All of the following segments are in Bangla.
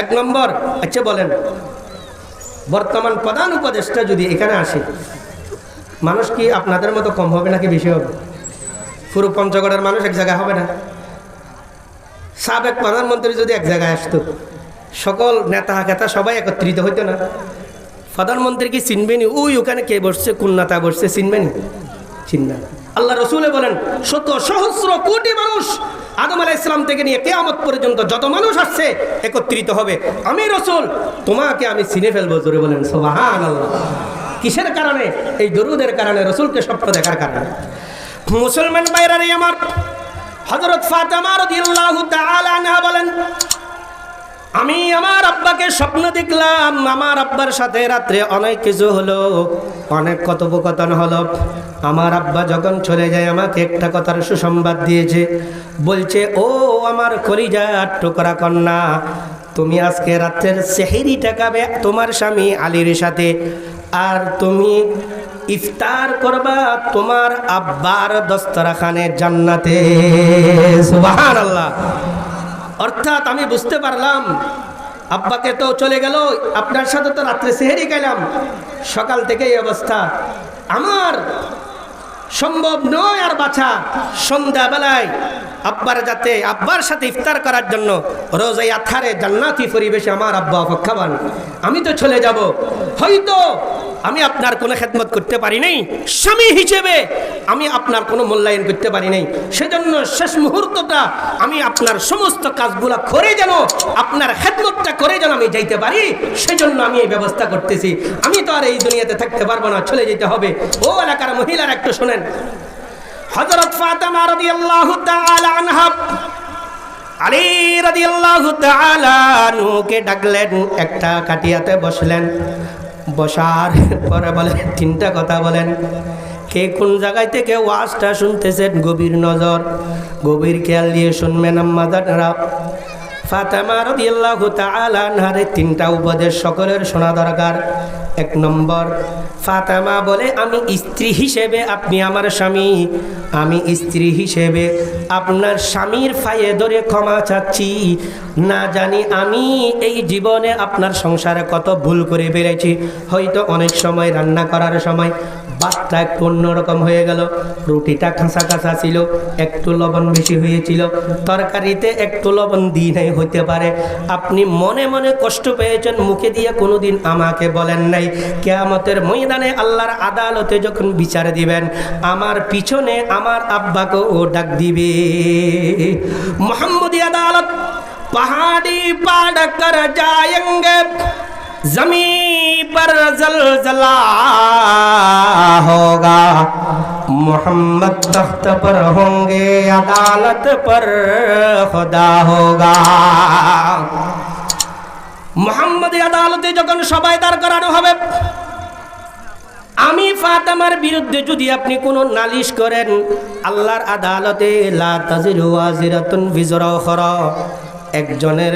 এক নম্বর আচ্ছা বলেন, বর্তমান প্রধান উপদেষ্টা যদি এখানে আসে, মানুষ কি আপনাদের মতো কম হবে নাকি বেশি হবে? পুরো পঞ্চগড়ের মানুষ এক জায়গায় হবে না। সাবেক প্রধানমন্ত্রী যদি এক জায়গায় আসতো, সকল নেতা কেতা সবাই একত্রিত হইতো না। প্রধানমন্ত্রী কি চিনবেনি? ওই ওখানে কে বসছে? কোন নেতা বসছে? চিনবেনি? চিন্তা আল্লাহ রসুলে বলেন, শত সহস্র কোটি মানুষ আদম আলাহ ইসলাম থেকে নিয়ে কেয়ামত পর্যন্ত যত মানুষ আসছে একত্রিত হবে। আমি রসুল, তোমাকে আমি চিনে ফেলব জোরে বলেন সোবাহান আল্লাহ কিসের কারণে? এই দরুদের কারণে, রসুলকে স্বপ্ন দেখার কারণে। মুসলমান বাইরারে আমার হজরত ফাতেমা রাদিয়াল্লাহু তাআলা আনহা বলেন আমি আমার আব্বাকে স্বপ্ন দেখলাম, আমার আব্বার সাথে রাত্রে অনেক কিছু হলো, অনেক কথোপকথন হলো। আমার আব্বা যখন চলে যায়, আমাকে একটা কথার সুসংবাদ দিয়েছে, বলছে, ও আমার কলিজার টুকরা কন্যা, তুমি আজকে রাত্রের সেহেরি টাকাবে তোমার স্বামী আলীর সাথে, আর তুমি ইফতার করবা তোমার আব্বার দস্তরাখানে জান্নাতে। সুবহানাল্লাহ। অর্থাৎ আমি বুঝতে পারলাম, আব্বাকে তো চলে গেল, আপনার সাথে তো রাত্রে সেহেরি গেলাম সকাল থেকে এই অবস্থা। আমার সম্ভব নয় আর বাছা, সন্ধ্যাবেলায় আব্বার যাতে আব্বার সাথে ইফতার করার জন্য রোজ এই আথারে জান্নাতি পরিবেশে আমার আব্বা অপেক্ষাবান আমি তো চলে যাব। হয়তো আমি আপনার কোনো খেদমত করতে পারি নাই। স্বামী হিসেবে আমি আপনার কোনো মূল্যায়ন করতে পারি নাই। সেজন্য শেষ মুহূর্তটা আমি আপনার সমস্ত কাজগুলা করে যেন, আপনার খেদমতটা করে যেন আমি যাইতে পারি, সেজন্য আমি এই ব্যবস্থা করতেছি। আমি তো আর এই দুনিয়াতে থাকতে পারব না, চলে যেতে হবে। ও এলাকার মহিলারা একটু শোনেন। হজরত ফাতেমা রাদিয়াল্লাহু তাআলা আনহা আলী রাদিয়াল্লাহু তাআলা নুকে ডাকলেন, একটা কাটিয়াতে বসলেন। বসার পরে বলেন তিনটা কথা বলেন। কে কোন জায়গায় থেকে ওয়াজটা শুনতেছেন? গভীর নজর, গভীর খেয়াল দিয়ে শুনবেন আম্মাদানরা ফাতেমা রাদিয়াল্লাহু তাআলা আনহারে তিনটা উপদেশ সকলের শোনা দরকার। এক নম্বর, ফাতেমা বলে, আমি স্ত্রী হিসেবে আপনি আমার স্বামী। আমি স্ত্রী হিসেবে আপনার স্বামীর ফায়ে ধরে ক্ষমা চাচ্ছি। না জানি আমি এই জীবনে আপনার সংসারে কত ভুল করে বেড়েছি হয়তো অনেক সময় রান্না করার সময় ভাতটা একটু অন্যরকম হয়ে গেল। রুটিটা খাঁচা খাঁচা ছিল, একটু লবণ বেশি হয়েছিল। তরকারিতে একটু লবণ দিই নাই হতে পারে। আপনি মনে মনে কষ্ট পেয়েছেন, মুখে দিয়ে কোনোদিন আমাকে বলেন নাই। কেয়ামতের ময়দানে আল্লাহর আদালতে যখন বিচার দিবেন, আমার পিছনে আমার আব্বাকে ও ডাক দিবে। মোহাম্মদী আদালত, পাহাড়ি পাড় কর যায় जमी पर जलजला होगा मोहम्मद तख्त पर होंगे अदालत पर खुदा होगा মোহাম্মদ আদালতে যখন সবাই দাঁড় করানো হবে আমি ফাতেমার বিরুদ্ধে যদি আপনি কোনো নালিশ করেন আল্লাহর আদালতে লা তাজিরু ওয়াজিরাতুন বিজরা উখরা একজনের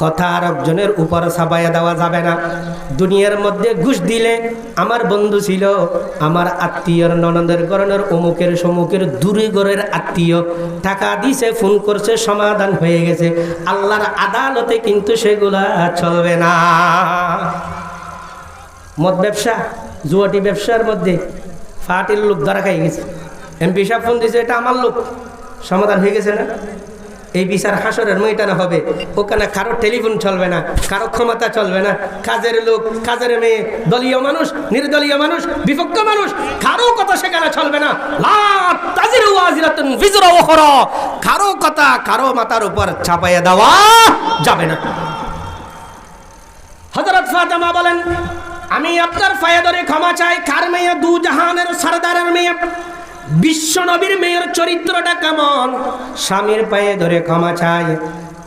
কথা আর একজনের উপর ছাপাইয়া দেওয়া যাবে না। দুনিয়ার মধ্যে ঘুষ দিলে আমার বন্ধু ছিল, আমার আত্মীয়র, ননদের গরনের, অমুকের সমুকের, দূরে গড়ের আত্মীয়। টাকা দিছে, ফোন করছে, সমাধান হয়ে গেছে। আল্লাহর আদালতে কিন্তু সেগুলা চলবে না। মদ ব্যবসা, জুয়াটি ব্যবসার মধ্যে ফাটির লোক ধরা খাই গেছে। এমপি সাহেব ফোন দিয়েছে এটা আমার লোক। সমাধান হয়ে গেছে না? এই বিচার হাসরের ময়দানে হবে। ওখানে কারও টেলিফোন চলবে না, কারও ক্ষমতা চলবে না। কাজের লোক, কাজের মেয়ে, দলীয় মানুষ, নির্দলীয় মানুষ, বিপক্ষ মানুষ, কারও কথা সেখানে চলবে না। কারও কথা কারও মাথার উপর চাপাইয়া দেওয়া যাবে না। হযরত ফাতেমা বলেন, আমি আপনার ফায়ে ধরে ক্ষমা চাই, কার মেয়ে? দু জাহানের সরদারের মেয়ে। বিশ্ব নবীর মেয়ের চরিত্রটা কেমন? স্বামীর পায়ে ধরে ক্ষমা চায়।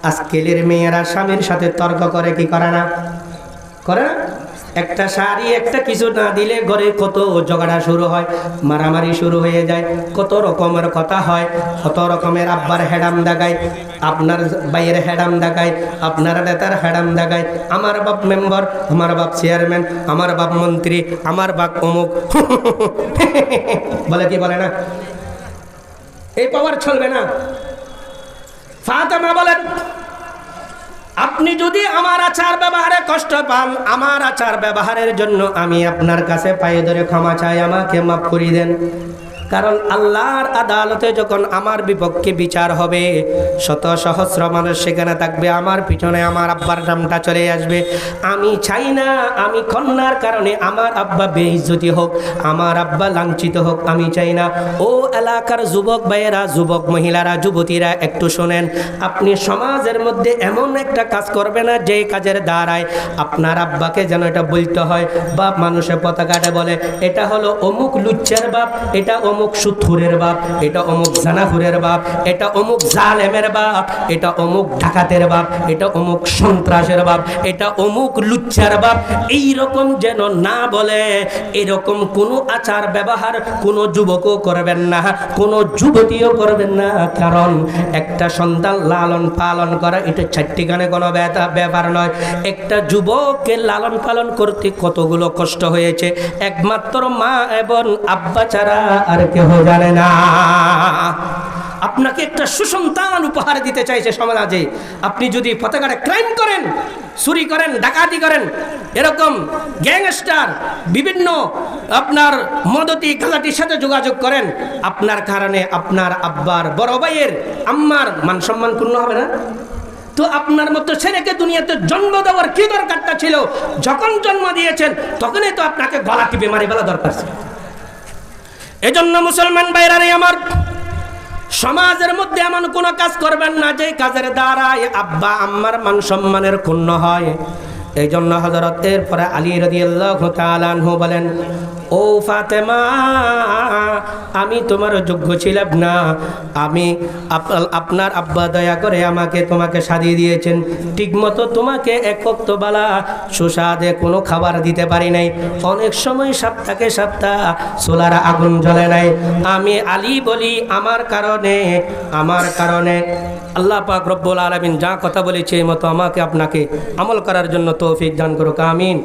আজকেলের মেয়েরা স্বামীর সাথে তর্ক করে কি করে না? করে না? একটা শাড়ি, একটা কিছু না দিলে ঘরে কত ঝগড়া শুরু হয়, মারামারি শুরু হয়ে যায়। কত রকমের কথা হয়, কত রকমের আব্বার হেডাম দেখায়, আপনার বাইয়ের হেডাম দেখায়, আপনার নেতার হেডাম দেখায়। আমার বাপ মেম্বার, আমার বাপ চেয়ারম্যান, আমার বাপ মন্ত্রী, আমার বাপ অমুক। বলে কি বলে না? এই পাওয়ার চলবে না। ফাতেমা বলেন আপনি যদি আমার আচার ব্যবহারে কষ্ট পান, আমার আচার ব্যবহারের জন্য আমি আপনার কাছে পায়ে ধরে ক্ষমা চাই, আমাকে মাফ করি দেন। কারণ আল্লাহর আদালতে যখন আমার বিপক্ষে বিচার হবে, শত সহস্র মানুষ সেখানে থাকবে, আমার পিছনে আমার আব্বার নামটা চলে আসবে। আমি চাই না, আমি কন্যার কারণে আমার আব্বা বেইজ্জতি হোক, আমার আব্বা লাঞ্ছিত হোক, আমি চাই না। ও এলাকার যুবক ভাইয়েরা, যুবক মহিলারা, যুবতীরা, একটু শোনেন, আপনি সমাজের মধ্যে এমন একটা কাজ করবে না, যে কাজের দ্বারায় আপনার আব্বাকে যেন এটা বলতে হয়, বা মানুষের পতাকাটা বলে, এটা হলো অমুক লুচ্ছের বাপ, এটা অমুক সুথুরের বাপ, এটা অমুক জানাহুরের বাপ, এটা অমুক জালেমের বাপ, এটা অমুক ডাকাতের বাপ, এটা অমুক সন্ত্রাসের বাপ, এটা অমুক লুচ্ছার বাপ। এই রকম যেন না বলে, এরকম কোনো আচার ব্যবহার কোনো যুবকও করবেন না, কোনো যুবতীও করবেন না। কারণ একটা সন্তান লালন পালন করা, এটা চারটিখানে কোনো ব্যাপার নয়। একটা যুবককে লালন পালন করতে কতগুলো কষ্ট হয়েছে। একমাত্র মা এবং আব্বা ছাড়া আর কেউ জানে না। আপনাকে একটা সুসন্তান উপহার দিতে চাইছে সমাজে। আপনি যদি পতাকাটা ক্রাইম করেন, চুরি করেন, ডাকাতি করেন, এরকম গ্যাংস্টার, বিভিন্ন আপনার মদতি গালাটির সাথে যোগাযোগ করেন, আপনার কারণে আপনার আব্বার বড় ভাইয়ের আম্মার মান সম্মান পূর্ণ হবে না? তো আপনার মতো ছেলেকে দুনিয়াতে জন্ম দেওয়ার কি দরকারটা ছিল? যখন জন্ম দিয়েছেন, তখনই তো আপনাকে গলা টিপে মারি ফেলা দরকার ছিল। এজন্য মুসলমান বাইরারে আমার সমাজের মধ্যে এমন কোনো কাজ করবেন না যে কাজের দ্বারায় আব্বা আম্মার মান সম্মানের ক্ষুণ্ণ হয়। এই জন্য হজরত এরপরে আলী রদিয়াল্লাহ তালানহু বলেন ও ফাতেমা, আমি তোমার যোগ্য ছিলাম না। আমি আপ- আপনার আব্বা দয়া করে আমাকে তোমাকে সাজিয়ে দিয়েছেন। ঠিকমতো তোমাকে একক তো বালা সুস্বাদে কোনো খাবার দিতে পারি নাই। অনেক সময় সপ্তাহে সপ্তাহ সোলার আগুন জ্বলে নাই। আমি আলী বলি আমার কারণে আমার কারণে। আল্লাহ পাক রব্বুল আলমিন যা কথা বলেছে এই মতো আমাকে আপনাকে আমল করার জন্য তৌফিক দান করুক, আমিন।